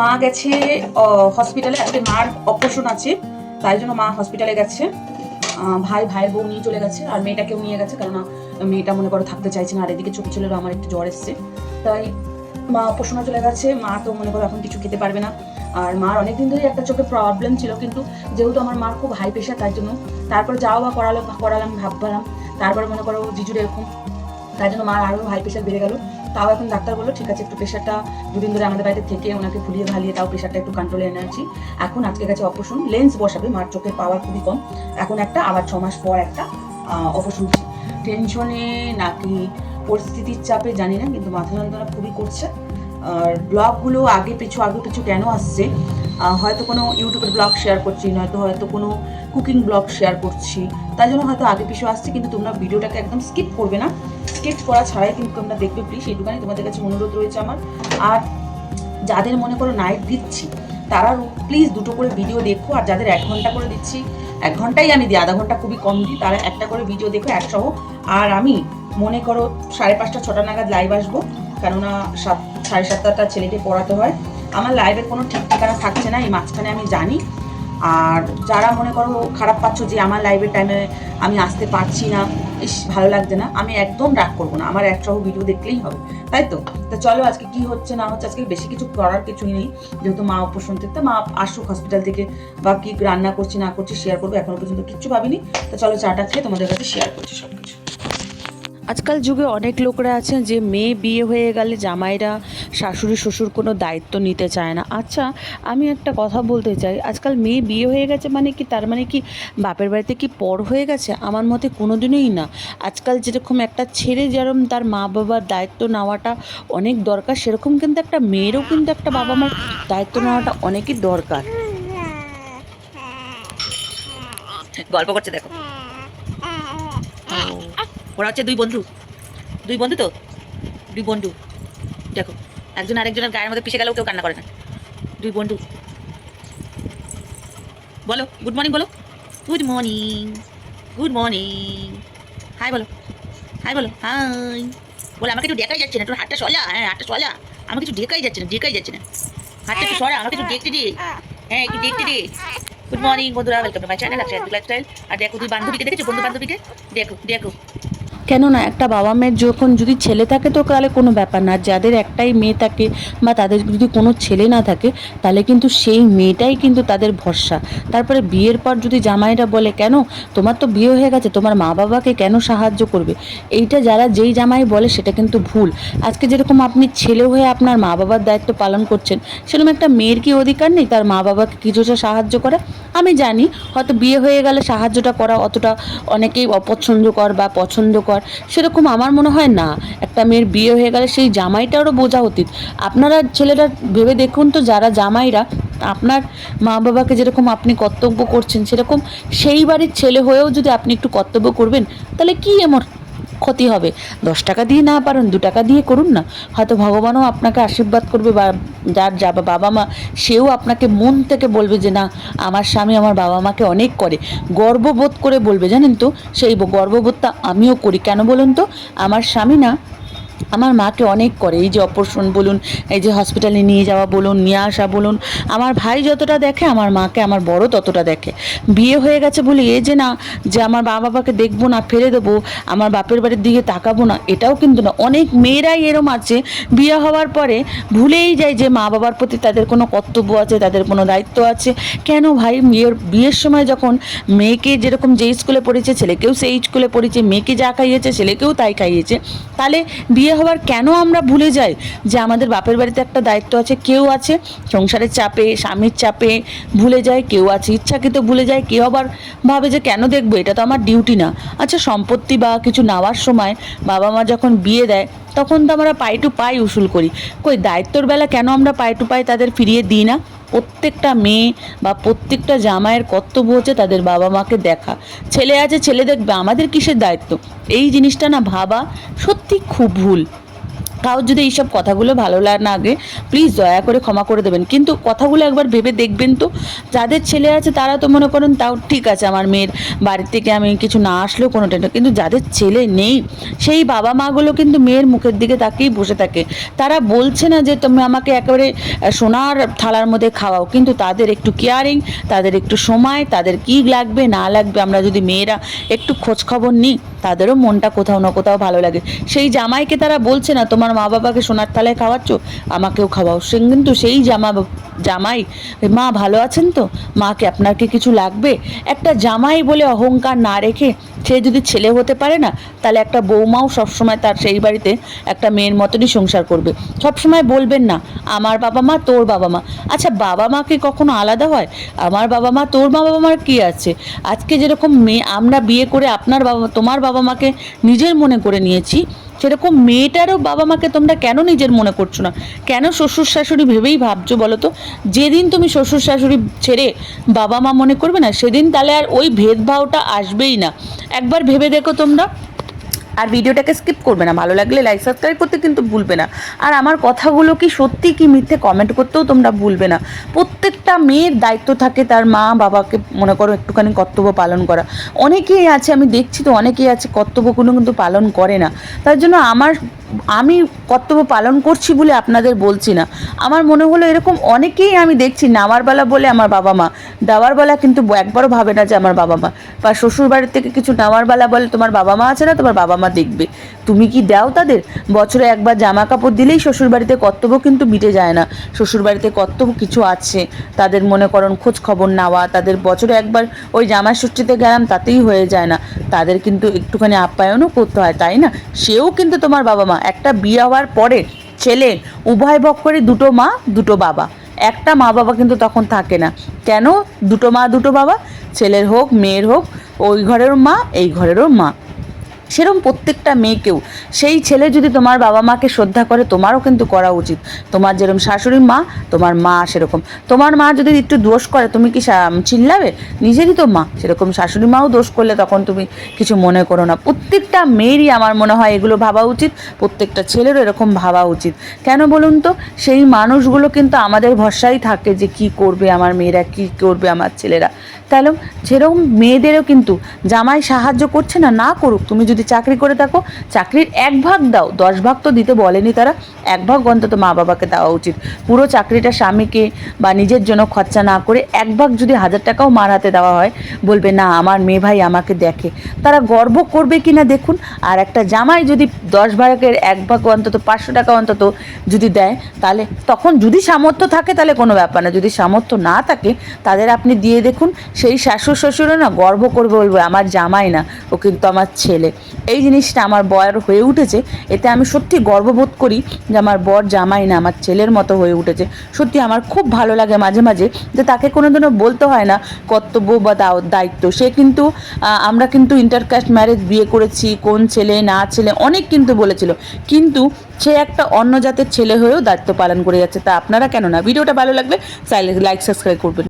মা গেছে হসপিটালে আজকে মার অপারেশন আছে, তাই জন্য মা হসপিটালে গেছে। ভাই, ভাইয়ের বউ নিয়ে চলে গেছে, আর মেয়েটাকেও নিয়ে গেছে, কেননা মেয়েটা মনে করো থাকতে চাইছে না, আর এদিকে ছোটো ছেলেরও আমার একটু জ্বর এসছে। তাই মা অপারেশনে চলে গেছে, মা তো মনে করো এখন কিছু খেতে পারবে না। আর মার অনেকদিন ধরেই একটা চোখে প্রবলেম ছিল, কিন্তু যেহেতু আমার মার খুব হাই প্রেশার তাই জন্য তারপর যাও বা করালো, করালাম, ভাবলাম, তারপর মনে করো জিজুর এরকম, তাই জন্য মার আরও হাই প্রেশার বেড়ে গেল। তাও এখন ডাক্তার বলল, ঠিক আছে, একটু প্রেশারটা দুদিন ধরে আমাদের বাড়িতে থেকে ওনাকে ফুলিয়ে ভালিয়ে তাও প্রেশারটা একটু কন্ট্রোলে এনেছি। এখন আজকে গেছে অপারেশন লেন্স বসাবে, মার চোখের পাওয়ার খুবই কম। এখন একটা, আবার ছ মাস পর একটা অপারেশন টেনশনে নাকি পরিস্থিতির চাপে জানি না, কিন্তু মাথা যন্ত্রণা খুবই করছে। আর ব্লগগুলো আগে পিছু আগে পিছু কেন আসছে? হয়তো কোনো ইউটিউবের ব্লগ শেয়ার করছি, নয়তো হয়তো কোনো কুকিং ব্লগ শেয়ার করছি। তাই জন্য হয়তো আগে পিছু আসছে, কিন্তু তোমরা ভিডিওটাকে একদম স্কিপ করবে না। স্কিপ করা ছাড়াই কিন্তু তোমরা দেখবে প্লিজ এইটুখানি তোমাদের কাছে অনুরোধ রয়েছে আমার। আর যাদের মনে করো নাইট দিচ্ছি, তারা প্লিজ দুটো করে ভিডিও দেখো, আর যাদের এক ঘণ্টা করে দিচ্ছি, এক ঘন্টাই আমি দিই, আধা ঘণ্টা খুবই কম দিই, তারা একটা করে ভিডিও দেখো একসহ আর আমি মনে করো সাড়ে পাঁচটা, ছটা নাগাদ লাইভ আসব, কেননা সাত সাড়ে সাতটা ছেলেকে পড়াতে হয়। আমার লাইভের কোনো ঠিক ঠিকানা থাকছে না, এই মাঝখানে আমি জানি। আর যারা মনে করো খারাপ পাচ্ছ যে আমার লাইভের টাইমে আমি আসতে পারছি না, ইস, ভালো লাগছে না, আমি একদম রাগ করব না, আমার একসহ ভিডিও দেখলেই হবে, তাই তো? তা চলো আজকে কি হচ্ছে না হচ্ছে, আজকে বেশি কিছু করার কিছুই নেই, যেহেতু মা অপারেশন থেকে মা আসুক হসপিটাল থেকে, বা কি রান্না করছি না করছি শেয়ার করব, এখনও পর্যন্ত কিচ্ছু ভাবিনি, তো চলো চাটা খেয়ে তোমাদের কাছে শেয়ার করছি সব কিছু আজকাল যুগে অনেক লোকরা আছেন যে মেয়ে বিয়ে হয়ে গেলে জামাইরা শাশুড়ি, শ্বশুর কোনো দায়িত্ব নিতে চায় না। আচ্ছা আমি একটা কথা বলতে চাই। আজকাল মেয়ে বিয়ে হয়ে গেছে মানে কি, তার মানে কি বাপের বাড়িতে কি পর হয়ে গেছে? আমার মতে কোনোদিনই না। আজকাল যেরকম একটা ছেলে যেরকম তার মা বাবার দায়িত্ব নেওয়াটা অনেক দরকার, সেরকম কিন্তু একটা মেয়েরও কিন্তু একটা বাবা মার দায়িত্ব নেওয়াটা অনেকই দরকার। গল্প করছে দেখো। ওরা হচ্ছে দুই বন্ধু। দুই বন্ধু তো? দুই বন্ধু। দেখো। একজন আরেকজনের গায়ের মধ্যে পিছিয়ে গেলেও কেউ কান্না করে না। দুই বন্ধু। বলো গুড মর্নিং বলো। Good morning good morning hi বলো। হাই বলো। হাই বলে, আমাকে একটু দেখাই যাচ্ছে না, তোর হাতটা সলা হ্যাঁ হাতটা সলা আমাকে কিছু দেখাই যাচ্ছে না, দেখাই যাচ্ছে না। হাতটা একটু সরা, আমাকে একটু দেখতে দে। হ্যাঁ একটু দেখতে দে। গুড মর্নিং বন্ধুরা ওয়েলকাম টু মাই চ্যানেল আচ্ছা লাইফস্টাইল আর দেখো তুই বান্ধবীকে, দেখেছ? বন্ধু বান্ধবীকে? দেখো দেখো। কেননা একটা বাবা মেয়ের যখন যদি ছেলে থাকে তো তাহলে কোনো ব্যাপার না। যাদের একটাই মেয়ে থাকে বা তাদের যদি কোনো ছেলে না থাকে, তাহলে কিন্তু সেই মেয়েটাই কিন্তু তাদের ভরসা। তারপরে বিয়ের পর যদি জামাইরা বলে, কেন? তোমার তো বিয়ে হয়ে গেছে, তোমার মা বাবাকে কেন সাহায্য করবে? এইটা যারা যেই জামাই বলে, সেটা কিন্তু ভুল। আজকে যেরকম আপনি ছেলে হয়ে আপনার মা বাবার দায়িত্ব পালন করছেন, সেরকম একটা মেয়ের কি অধিকার নেই তার মা বাবাকে কিছুটা সাহায্য করা? আমি জানি, হয়তো বিয়ে হয়ে গেলে সাহায্যটা করা অতটা অনেকেই অপছন্দকর বা পছন্দকর সেরকম আমার মনে হয় না। একটা মেয়ের বিয়ে হয়ে গেলে সেই জামাইটারও বোঝা উচিত। আপনারা ছেলেরা ভেবে দেখুন তো, যারা জামাইরা, আপনার মা বাবাকে যেরকম আপনি কর্তব্য করছেন, সেরকম সেই বাড়ির ছেলে হয়েও যদি আপনি একটু কর্তব্য করবেন, তাহলে কি এমন ক্ষতি হবে। দশ টাকা দিয়ে না পারেন, দু টাকা দিয়ে করুন না। হয়তো ভগবানও আপনাকে আশীর্বাদ করবে বা যার যা বাবা মা, সেও আপনাকে মন থেকে বলবে যে, না, আমার স্বামী আমার বাবা মাকে অনেক করে। গর্ববোধ করে বলবে, জানেন তো? সেই গর্ববোধটা আমিও করি। কেন বলুন তো? আমার স্বামী না আমার মাকে অনেক করে, এই যে অপারেশন বলুন, এই যে হসপিটালে নিয়ে যাওয়া বলুন, নিয়ে আসা বলুন, আমার ভাই যতটা দেখে, আমার মাকে, আমার বড় ততটা দেখে। বিয়ে হয়ে গেছে বলে এ যে না, যে আমার মা বাবাকে দেখব না, ফেলে দেবো, আমার বাপের বাড়ির দিকে তাকাবো না, এটাও কিন্তু না। অনেক মেয়েরাই এরম আছে, বিয়ে হওয়ার পরে ভুলেই যায় যে মা বাবার প্রতি তাদের কোনো কর্তব্য আছে, তাদের কোনো দায়িত্ব আছে। কেন ভাই, বিয়ের বিয়ের সময় যখন মেয়েকে যেরকম যে স্কুলে পড়েছে, ছেলেকেও সেই স্কুলে পড়েছে, মেয়েকে যা খাইয়েছে, ছেলেকেও তাই খাইয়েছে তাহলে বিয়ে হওয়ার কেন আমরা ভুলে যাই? যে আমাদের বাপের বাড়িতে একটা দায়িত্ব আছে, কেউ আছে সংসারের চাপে, স্বামীর চাপে ভুলে যায়, কেউ আছে ইচ্ছাকৃত ভুলে যায়, কেউ আবার ভাবে যে কেন দেখব, এটা তো আমার ডিউটি না। আচ্ছা সম্পত্তি বা কিছু নেওয়ার সময় বাবা মা যখন বিয়ে দেয় তখন তো আমরা পায়ে টু পাই উসুল করি। কই, দায়িত্বর বেলা কেন আমরা পায়ে টু পাই তাদের ফিরিয়ে দিই না? প্রত্যেকটা মেয়ে বা প্রত্যেকটা জামাইয়ের কর্তব্য হচ্ছে তাদের বাবা মাকে দেখা। ছেলে আছে, ছেলে দেখবে, আমাদের কিসের দায়িত্ব? এই জিনিসটা না ভাবা সত্যি খুব ভুল। কাউ যদি এইসব কথাগুলো ভালো না লাগে প্লিজ দয়া করে ক্ষমা করে দেবেন। কিন্তু কথাগুলো একবার ভেবে দেখবেন তো, যাদের ছেলে আছে তারা তো মনে করেন তাও ঠিক আছে, আমার মেয়ের বাড়ির থেকে আমি কিছু না আসলেও কোনো টেনশন কিন্তু যাদের ছেলে নেই, সেই বাবা মাগুলো কিন্তু মেয়ের মুখের দিকে তাকেই বসে থাকে। তারা বলছে না যে তুমি আমাকে একেবারে সোনার থালার মধ্যে খাওয়াও, কিন্তু তাদের একটু কেয়ারিং তাদের একটু সময়, তাদের কি লাগবে, না লাগবে, আমরা যদি মেয়েরা একটু খোঁজখবর নিই তাদেরও মনটা কোথাও না কোথাও ভালো লাগে। সেই জামাইকে তারা বলছে না, তোমার মা বাবাকে সোনার থালায় খাওয়াচ্ছ? আমাকেও খাওয়াও। সে কিন্তু সেই জামা জামাই, মা, ভালো আছেন তো? মাকে আপনার কি কিছু লাগবে? একটা জামাই বলে অহংকার না রেখে সে যদি ছেলে হতে পারে না, তাহলে একটা বৌমাও সবসময় তার সেই বাড়িতে একটা মেয়ের মতনই সংসার করবে। সবসময় বলবেন না, আমার বাবা মা, তোর বাবা মা। আচ্ছা বাবা মা কি কখনো আলাদা হয়? আমার বাবা মা, তোর মা বাবা মার কি আছে? আজকে যেরকম মেয়ে, আমরা বিয়ে করে আপনার বাবা তোমার বাবা মাকে নিজের মনে করে নিয়েছি। সেরকম মেয়েটারও বাবা মাকে তোমরা কেন নিজের মনে করছ না? কেন শ্বশুর শাশুড়ি ভেবেই ভাবছ বলো তো? যেদিন তুমি শ্বশুর শাশুড়ি ছেড়ে বাবা মা মনে করবে না, সেদিন তাহলে আর ওই ভেদভাবটা আসবেই না। একবার ভেবে দেখো তোমরা। আর ভিডিওটাকে স্কিপ করবে না। ভালো লাগলে লাইক সাবস্ক্রাইব করতে কিন্তু ভুলবে না। আর আমার কথাগুলো কি সত্যি কি মিথ্যে কমেন্ট করতেও তোমরা ভুলবে না। প্রত্যেকটা মেয়ের দায়িত্ব থাকে তার মা বাবাকে মনে করো একটুখানি কর্তব্য পালন করা। অনেকেই আছে, আমি দেখছি তো অনেকেই আছে, কর্তব্যগুলো কিন্তু পালন করে না। তার জন্য আমার আমি কর্তব্য পালন করছি বলে আপনাদের বলছি না। আমার মনে হলো এরকম অনেকেই আমি দেখছি নামার বেলা বলে আমার বাবা মা, দেওয়ার বেলা কিন্তু একবারও ভাবে না যে আমার বাবা মা। বা শ্বশুর বাড়ির থেকে কিছু নামার বেলা বলে তোমার বাবা মা আছে না, তোমার বাবা মা দেখবে। তুমি কি দাও তাদের? বছরে একবার জামা কাপড় দিলেই শ্বশুর বাড়িতে কর্তব্য কিন্তু মিটে যায় না। শ্বশুর বাড়িতে কর্তব্য কিছু আছে। তাদের মনে করুন খোঁজ খবর নেওয়া, তাদের বছরে একবার ওই জামা ষষ্ঠীতে গেলাম তাতেই হয়ে যায় না। তাদের কিন্তু একটুখানি আপ্যায়নও করতে হয়, তাই না? সেও কিন্তু তোমার বাবা মা। একটা বিয়ে হওয়ার পরে ছেলে, উভয় পক্ষেরই দুটো মা, দুটো বাবা। একটা মা বাবা কিন্তু তখন থাকে না। কেন? দুটো মা, দুটো বাবা। ছেলের হোক, মেয়ের হোক, ওই ঘরেরও মা, এই ঘরেরও মা। সেরকম প্রত্যেকটা মেয়েকেও। সেই ছেলে যদি তোমার বাবা মাকে শ্রদ্ধা করে, তোমারও কিন্তু করা উচিত। তোমার যেরকম শাশুড়ি মা, তোমার মা সেরকম। তোমার মা যদি একটু দোষ করে, তুমি কি চিল্লাবে? নিজেরই তো মা। সেরকম শাশুড়ি মাও দোষ করলে তখন তুমি কিছু মনে করো না। প্রত্যেকটা মেয়েরই আমার মনে হয় এগুলো ভাবা উচিত। প্রত্যেকটা ছেলেরও এরকম ভাবা উচিত। কেন বলুন তো? সেই মানুষগুলো কিন্তু আমাদের ভরসাই থাকে যে কি করবে আমার মেয়েরা, কি করবে আমার ছেলেরা। তাহলে সেরকম মেয়েদেরও কিন্তু জামাই সাহায্য করছে না না করুক। তুমি যদি চাকরি করে থাকো, চাকরির এক ভাগ দাও, দশ ভাগ তো দিতে বলেনি তারা, এক ভাগ অন্তত মা বাবাকে দেওয়া উচিত। পুরো চাকরিটা স্বামীকে বা নিজের জন্য খরচা না করে এক ভাগ যদি হাজার টাকাও মার হাতে দেওয়া হয়, বলবে, না, আমার মেয়ে ভাই আমাকে দেখে। তারা গর্ব করবে কি না দেখুন, আর একটা জামাই যদি দশ ভাগের এক ভাগ অন্তত, পাঁচশো টাকা অন্তত যদি দেয়, তাহলে তখন যদি সামর্থ্য থাকে, তাহলে কোনো ব্যাপার না। যদি সামর্থ্য না থাকে, তাদের আপনি দিয়ে দেখুন, সেই শাশুড় শ্বশুরও না গর্ব করবে, বলবে, আমার জামাই না, ও কিন্তু আমার ছেলে। এই জিনিসটা আমার বর হয়ে উঠেছে, এতে আমি সত্যি গর্ববোধ করি যে আমার বর জামাই না, আমার ছেলের মতো হয়ে উঠেছে। সত্যি আমার খুব ভালো লাগে মাঝে মাঝে যে তাকে কোনোদিনও বলতে হয় না কর্তব্য বা দাও- দায়িত্ব। সে কিন্তু আমরা কিন্তু ইন্টারকাস্ট ম্যারেজ বিয়ে করেছি, কোন ছেলে, না ছেলে, অনেক কিন্তু বলেছিল। কিন্তু সে একটা অন্য জাতের ছেলে হয়েও দায়িত্ব পালন করে যাচ্ছে। তা আপনারা কেন না ভিডিওটা ভালো লাগলে লাইক সাবস্ক্রাইব করবেন।